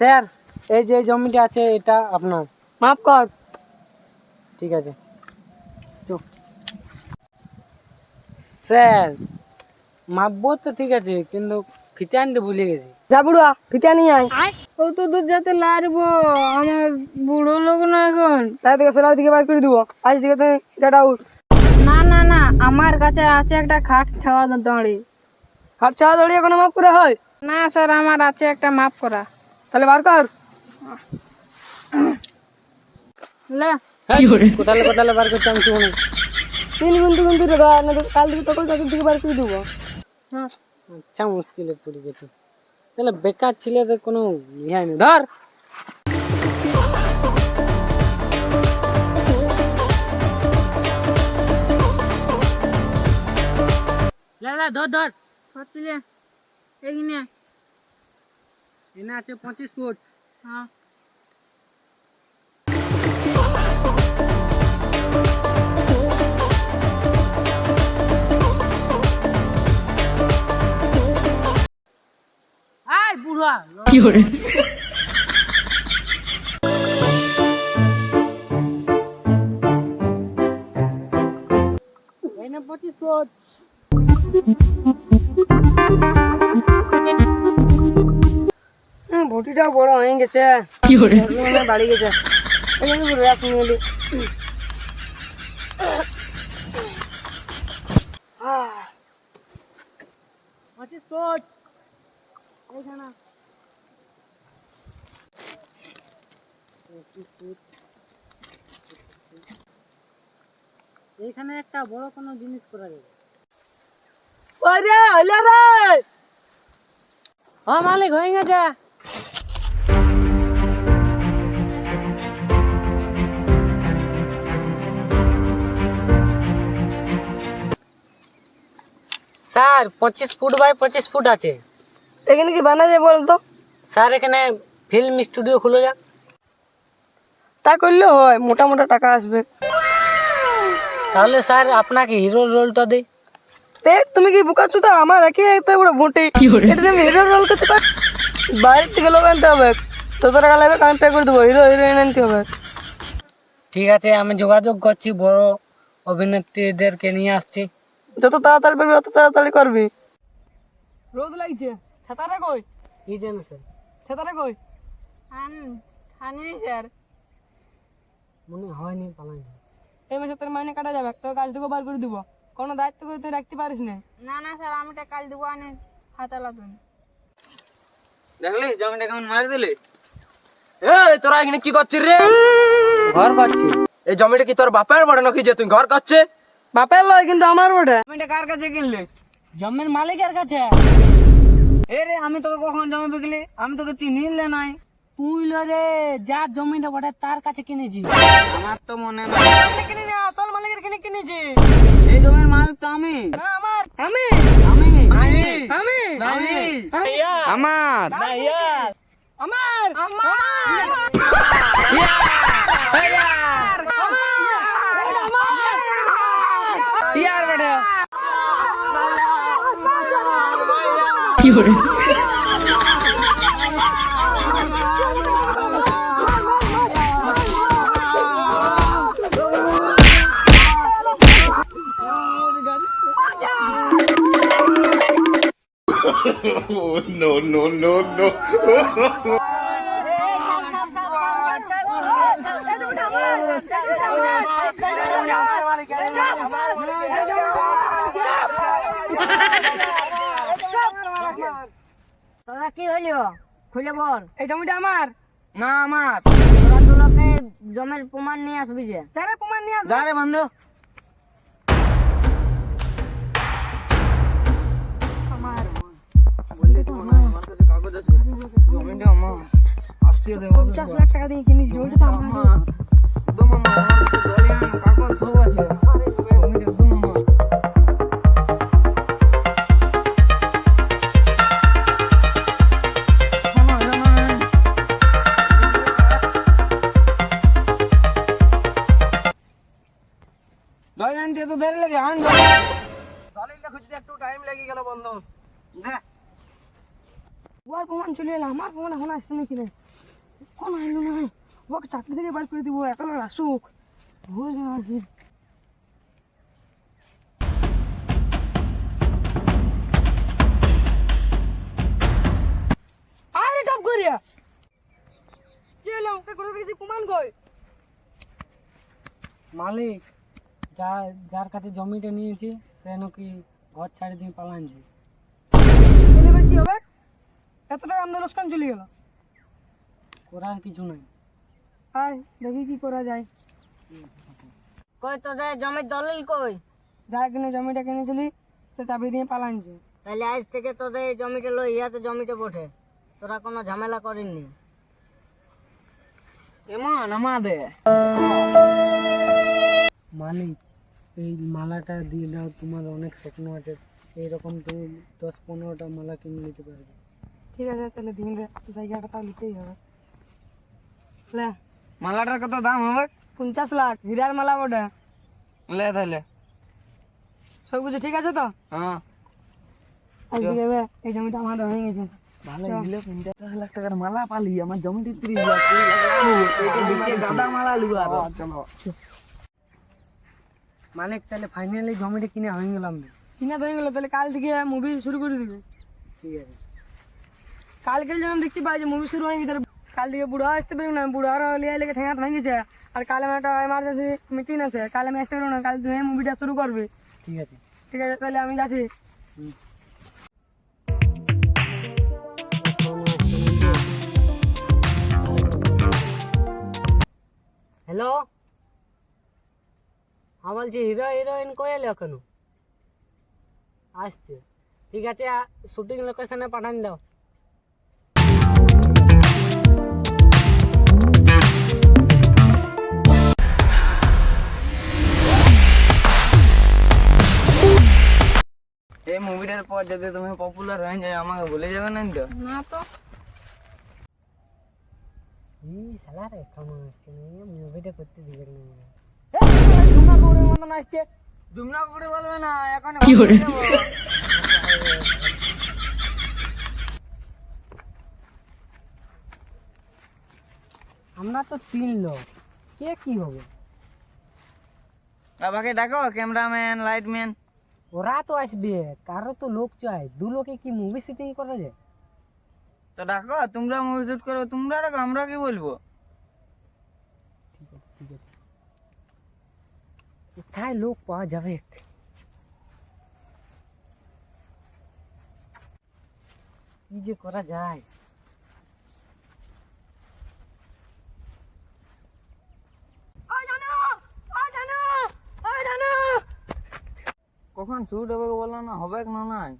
Sir এই যে জমিটা আছে এটা আপনার। মাফ কর। ঠিক আছে। স্যার মাপবো তো ঠিক আছে কিন্তু ফিতে আনতে ভুলে গেছি। যা বুড়া ফিতে নিয়ে আয়। ও তো দূর যেতে লারবো আমার বুড়ো লোক না এখন। তাই থেকে সেলার দিকে বার করে দিব। আজ দিকে তুমি গেট আউট না না না আমার কাছে আছে একটা খাট ছাওয়া দাঁড়ি। হাত চা দড়িয়ে কোনো মাফ করে হয়? না স্যার আমার আছে একটা মাপ করা। তাহলে বার কর। লে। কোথালে কোথালে বার করতে আমি শুনি। তিন গুনতে গুনতে রেখা না কাল দিকে তখন তাদের দিকে বার করে দিব। আচ্ছা মুশকিলে পড়ে গেছে। তাহলে বেকার ছেলেদের কোনো ইয়ে নেই ধর। লে, লে, ধর ধর। এখানে এনে আছে পঁচিশ ফুট। হ্যাঁ। বুড়া। এনে পঁচিশ ফুট। হুম, ভুটিটাও বড় হয়ে গেছে। বাড়ি গেছে। এইখানে একটা বড় কোনো জিনিস করা যাবে। ওরে, হইল রে। ও মালিক হয়ে গেছে। স্যার পঁচিশ ফুট বাই পঁচিশ ফুট আছে। এখানে কি বানা যায় বলতো? স্যার এখানে ফিল্ম স্টুডিও খুলে যাক। তা করলে হয় মোটা মোটা টাকা আসবে। তাহলে স্যার আপনাকে হিরো রোলটা দিই। তে তুমি কি বোকা চুদা? আমার একই এত বড় ভুটি এটা আমি হিরো রোল করতে পার বাইরের থেকে লোক আনতে হবে। তত টাকা লাগবে আমি পে করে দেবো। হিরো হিরোইন আনতে হবে। ঠিক আছে আমি যোগাযোগ করছি বড় অভিনেত্রীদেরকে নিয়ে আসছি। যত তাড়াতাড়ি পারবি তত তাড়াতাড়ি করবি। রোদ লাগছে। ছাতারে কই? কি জানো স্যার। ছাতারে কই? খান খানি স্যার। মনে হয়নি পালাই এই মাসে তোর মাইনে কাটা যাবে তোর কাজ থেকে বার করে দিব। কোনো দায়িত্ব করে তুই রাখতে পারিস না। না না স্যার আমি এটা কাল দেবো আনে হাতালা তুমি দেখলি জমিটা কেমন মারি দিলি? এই তোরা এখানে কি করছিস রে? ঘর পাচ্ছি। এই জমিটা কি তোর বাপের বড় নাকি যে তুই ঘর করছে বাপের লয় কিন্তু আমার বটে। জমিটা কার কাছে কিনলি? জমির মালিকের কাছে। এ রে আমি তোকে কখন জমি বিকলি? আমি তোকে চিনি নাই। তুই লো রে যার জমিটা বটে তার কাছে কিনেছি। আমার তো মনে নাই। কিনে নে আসল মালিকের কিনে কিনেছি। এই জমির মালিক তো আমি। না আমার। আমি। আমি। আমি। আমি। আমি। আমার। আমার। আমার। করে no, no, no, no. তোরা কি হইল? খুলে বল। এই জমিটা আমার। না আমার। তোরা দুলোকে জমির প্রমাণ নিয়ে আসবি যে। তারে প্রমাণ নিয়ে আসবি। আরে বন্ধু আমার বলতে আসবে যা রে বন্ধু। জমিটা আমার। আসতে দেবো পঞ্চাশ লাখ টাকা দিয়ে কিনেছি জমিটা আমার। খুঁজতে একটু টাইম লেগে গেল বন্ধু। দে। ওর প্রমাণ চলে এলো আমার প্রমাণ এখন আসছে নাকি রে? কোন আইলো না। ওকে চাকরি থেকে বার করে দিব একলা আসুক। ভুল না আরে টপ করিয়া! কি হলো ওকে করে কুমান কই? মালিক যা যার কাছে জমিটা নিয়েছি সে নাকি ঘর ছাড়ি দিয়ে পালানছে এবার কি হবে? এত টাকা আমাদের লোকসান চলে গেল। করার কিছু নাই। আয় দেখি কি করা যায়। কই তোদের জমির দলিল কই? যা কিনে জমিটা কিনেছিলি সে চাবি দিয়ে পালানছে তাহলে আজ থেকে তোদের এই জমিটা লই ইয়াতে জমিতে বটে। তোরা কোনো ঝামেলা করিনি এমন আমাদের। মালিক এই মালাটা দিয়ে দাও তোমার অনেক স্বপ্ন আছে এইরকম তুমি দশ পনেরোটা মালা কিনে নিতে পারবে ঠিক আছে তাহলে দিন জায়গাটা তাও নিতেই হবে লে মালাটার কত দাম হবে পঞ্চাশ লাখ হীরার মালা ওটা লে তাহলে সব কিছু ঠিক আছে তো হ্যাঁ আজকে এই জমিটা আমাদের হয়ে গেছে ভালো দিলে পঞ্চাশ লাখ টাকার মালা পালি আমার জমিতে তিরিশ লাখ গাদা মালা লুবো চলো মালিক তাহলে ফাইনালি জমিটা কিনে হয়ে গেলাম না কিনা হয়ে গেলো তাহলে কাল থেকে মুভি শুরু করে দিবে। ঠিক আছে। কালকে যখন দেখতে পাই যে মুভি শুরু হয়ে গেছে কাল থেকে বুড়া আসতে পারব না। বুড়া আরও লিয়ে লেগে ঠেঙাত ভেঙেছে আর কাল আমার একটা এমার্জেন্সি মিটিং আছে কাল আমি আসতে পারব না কাল তুমি মুভিটা শুরু করবে। ঠিক আছে। ঠিক আছে তাহলে আমি যাচ্ছি। হ্যালো হ্যাঁ বলছি হিরো হিরোইন কই এলো এখনও। আসছে। ঠিক আছে শুটিং লোকেশনে পাঠান দাও। এই মুভিটার পর যদি তুমি পপুলার হয়ে যায় আমাকে ভুলে যাবে না তো? না তো। এই শালা রে কেমন আসছে মুভিটা করতে দিবে না। তোমার বউরের মতন আসছে দুমনা করে বলবে না এখন আমরা তো তিন লোক কে কি হবে বাবাকে ডাকো ক্যামেরাম্যান লাইটম্যান ওরা তো আসবে কারও তো লোক চাই। দু লোকে কি মুভি শুটিং করা যায় তো ডাকো তোমরা মুভি শুট করো তোমরা ডাকো আমরা কি বলব ঠিক আছে ঠিক আছে কোথায় লোক পাওয়া যাবে কি যে করা যায়? কখন শুট হবে বলো না? হবে না নাই?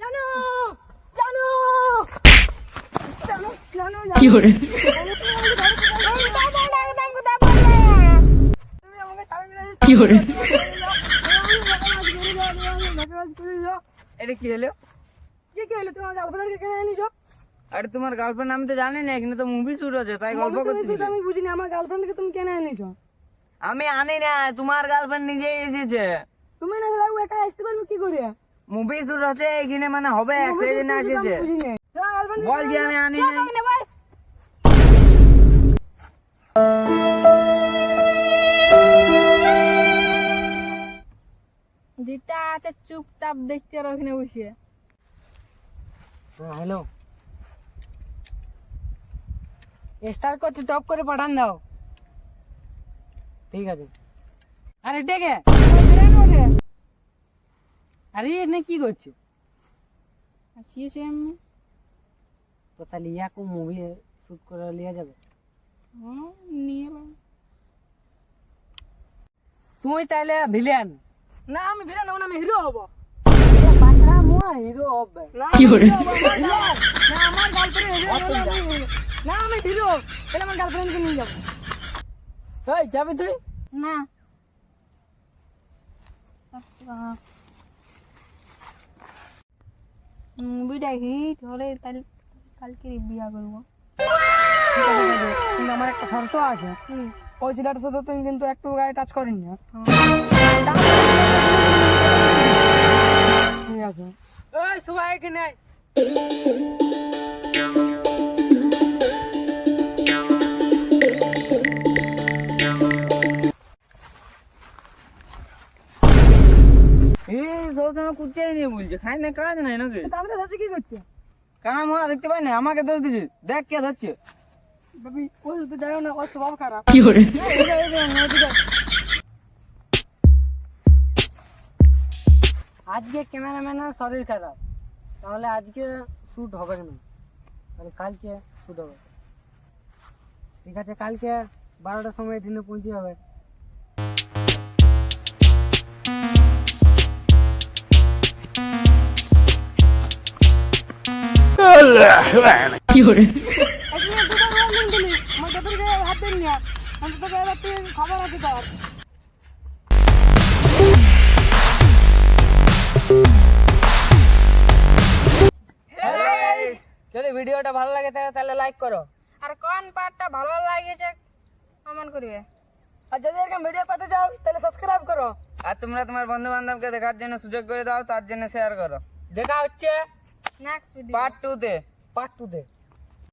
জানো জানো। জানো জানো করে। এটা কি হলো? কি কি হলো? তোমার গার্লফ্রেন্ডকে কেন এনেছো? আরে তোমার গার্লফ্রেন্ড আমি তো জানি না এখানে তো মুভি শুট হচ্ছে তাই গল্প সেটা আমি বুঝিনি আমার গার্লফ্রেন্ডকে তুমি কেন এনেছো? আমি আনি না তোমার গার্লফ্রেন্ড নিজেই এসেছে। তুমি না লাগবে একা আসতে পারবে কি করে? মুভি শুট হচ্ছে এখানে মানে হবে বুঝিনি। তোমার গার্লফ্রেন্ড বল যে আমি আনি নাই। যেটা আছে চুপচাপ দেখতে আর ওখানে বসে। হ্যাঁ হ্যালো স্টার করছে টপ করে পাঠান দাও। ঠিক আছে। আরে ডেকে আরে এখানে কি করছে? আসিয়েছে আমি। তো তাহলে ইয়াকে মুভি শুট করে লিয়া যাবে। হ্যাঁ নিয়ে তুমি তাহলে ভিলেন না আমি হব না আমি হিরো হব। হিরো হবে। না কি করে না আমার গার্লফ্রেন্ড না আমি হিরো তাহলে আমার গার্লফ্রেন্ডকে নিয়ে যাব। এই যাবি তুই? না। মুভিটা হিট হলে তাহলে কালকে বিয়া করব। আমার একটা শর্ত আছে। ওই সাথে তুমি কিন্তু একটু গায়ে টাচ হ্যাঁ? না কাজ নাই নাকি? কি করছে? কানা দেখতে পাই না আমাকে দোষ দিচ্ছে দেখ কে ধরছে। বাবি ওর তো যাইও না ওর স্বভাব খারাপ। আজকে ক্যামেরাম্যানের শরীর খারাপ। তাহলে আজকে শ্যুট হবে না। তাহলে কালকে শ্যুট হবে। ঠিক আছে কালকে বারোটার সময় ট্রেনে পৌঁছে হবে আমার যতটুকু গায়ে হাত দিন না অন্তত এবার তুই খবর আছে তোর যদি ভিডিওটা ভালো লাগে তাহলে তাহলে লাইক করো। আর কোন পার্টটা ভালো লাগেছে কমেন্ট করবে। আর যদি এরকম ভিডিও পেতে চাও তাহলে সাবস্ক্রাইব করো। আর তোমরা তোমার বন্ধু বান্ধবকে দেখার জন্য সুযোগ করে দাও তার জন্য শেয়ার করো। দেখা হচ্ছে নেক্সট ভিডিও পার্ট টু তে। পার্ট টু তে।